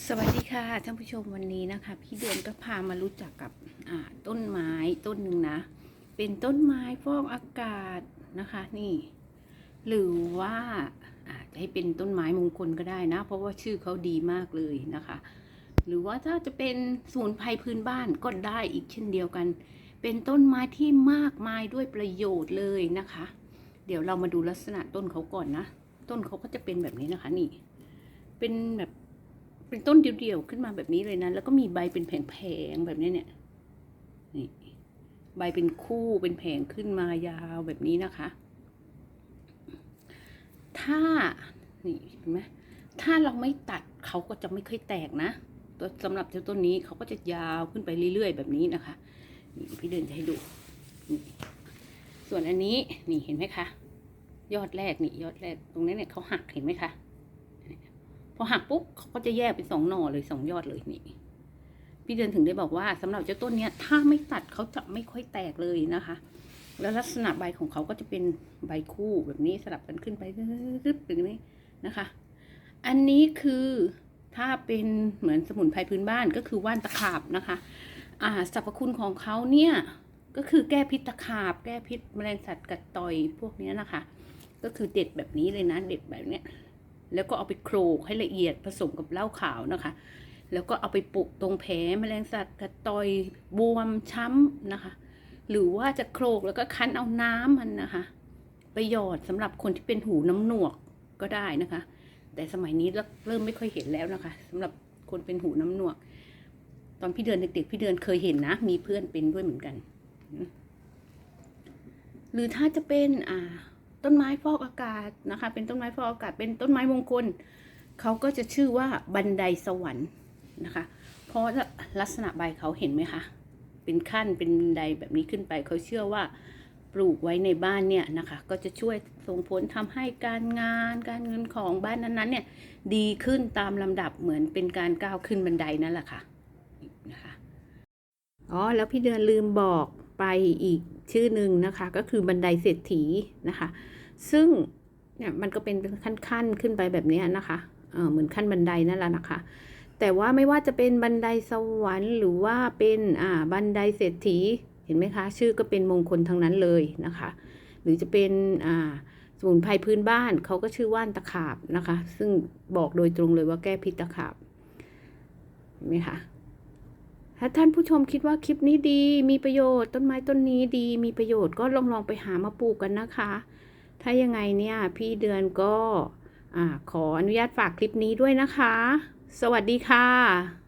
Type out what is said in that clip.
สวัสดีค่ะท่านผู้ชมวันนี้นะคะ พี่เดือนก็พามารู้จักกับต้นไม้ต้นหนึ่งนะ เป็นต้นไม้ฟอกอากาศนะคะนี่ หรือว่าจะให้เป็นต้นไม้มงคลก็ได้นะ เพราะว่าชื่อเขาดีมากเลยนะคะ หรือว่าถ้าจะเป็นสมุนไพรพื้นบ้านก็ได้อีกเช่นเดียวกัน เป็นต้นไม้ที่มากมายด้วยประโยชน์เลยนะคะ เดี๋ยวเรามาดูลักษณะต้นเขาก่อนนะ ต้นเขาก็จะเป็นแบบนี้นะคะนี่ เป็นแบบ เป็นต้นเดี่ยวๆขึ้นมาแบบนี้เลยนะ แล้วก็มีใบเป็นแผงๆแบบนี้เนี่ยนี่ใบเป็นคู่เป็นแผงขึ้นมายาวแบบนี้นะคะ ถ้านี่เห็นไหมถ้าเราไม่ตัดเขาก็จะไม่ค่อยแตกนะตัวสำหรับเจ้าต้นนี้เขาก็จะยาวขึ้นไปเรื่อยๆ แบบนี้นะคะนี่พี่เดินจะให้ดู ส่วนอันนี้นี่เห็นไหมคะ ยอดแรกนี่ยอดแรกตรงนี้เนี่ยเขาหักเห็นไหมคะ พอหักปุ๊บเขาก็จะแยกเป็นสองหน่อเลยสองยอดเลยนี่พี่เดือนถึงได้บอกว่าสำหรับเจ้าต้นเนี้ยถ้าไม่ตัดเขาจะไม่ค่อยแตกเลยนะคะ แล้วลักษณะใบของเขาก็จะเป็นใบคู่แบบนี้สลับกันขึ้นไปรึบๆอย่างนี้นะคะ อันนี้คือถ้าเป็นเหมือนสมุนไพรพื้นบ้านก็คือว่านตะขาบนะคะ อ่าสรรพคุณของเขาเนี่ยก็คือแก้พิษตะขาบ แก้พิษแมลงสัตว์กัดต่อยพวกนี้นะคะ ก็คือเด็ดแบบนี้เลยนะเด็ดแบบเนี้ย แล้วก็เอาไปโขลกให้ละเอียดผสมกับเหล้าขาวนะคะ แล้วก็เอาไปปลุกตรงแผลแมลงสัตว์กระต่อยบวมช้ำนะคะ หรือว่าจะโขลกแล้วก็คั้นเอาน้ำมันนะคะไปหยอดสำหรับคนที่เป็นหูน้ำหนวกก็ได้นะคะ แต่สมัยนี้เริ่มไม่ค่อยเห็นแล้วนะคะสำหรับคนเป็นหูน้ำหนวก ตอนพี่เดือนเด็กๆพี่เดือนเคยเห็นนะ มีเพื่อนเป็นด้วยเหมือนกัน หรือถ้าจะเป็นอ่า ต้นไม้ฟอกอากาศนะคะ เป็นต้นไม้ฟอกอากาศ เป็นต้นไม้มงคลเขาก็จะชื่อว่าบันไดสวรรค์นะคะ เพราะลักษณะใบเขาเห็นไหมคะ เป็นขั้นเป็นบันไดแบบนี้ขึ้นไปเขาเชื่อว่าปลูกไว้ในบ้านเนี่ยนะคะ ก็จะช่วยส่งผลทำให้การงานการเงินของบ้านนั้นๆเนี่ยดีขึ้นตามลำดับเหมือนเป็นการก้าวขึ้นบันไดนั่นแหละค่ะนะคะอ๋อแล้วพี่เดือนลืมบอกไปอีก ชื่อหนึ่งนะคะก็คือบันไดเศรษฐีนะคะ ซึ่งเนี่ยมันก็เป็นขั้นๆขึ้นไปแบบนี้นะคะเเหมือนขั้นบันไดนั่นแหละนะคะ แต่ว่าไม่ว่าจะเป็นบันไดสวรรค์หรือว่าเป็นอ่าบันไดเศรษฐีเห็นไหมคะ ชื่อก็เป็นมงคลทั้งนั้นเลยนะคะ หรือจะเป็นอ่าสมุนไพรพื้นบ้านเขาก็ชื่อว่านตะขาบนะคะ ซึ่งบอกโดยตรงเลยว่าแก้พิษตะขาบเห็นไหมคะ ถ้าท่านผู้ชมคิดว่าคลิปนี้ดี มีประโยชน์ต้นไม้ต้นนี้ดี มีประโยชน์ก็ลองลองไปหามาปลูกกันนะคะ ถ้ายังไงเนี่ยพี่เดือนก็อขออนุญาตฝากคลิปนี้ด้วยนะคะ สวัสดีค่ะ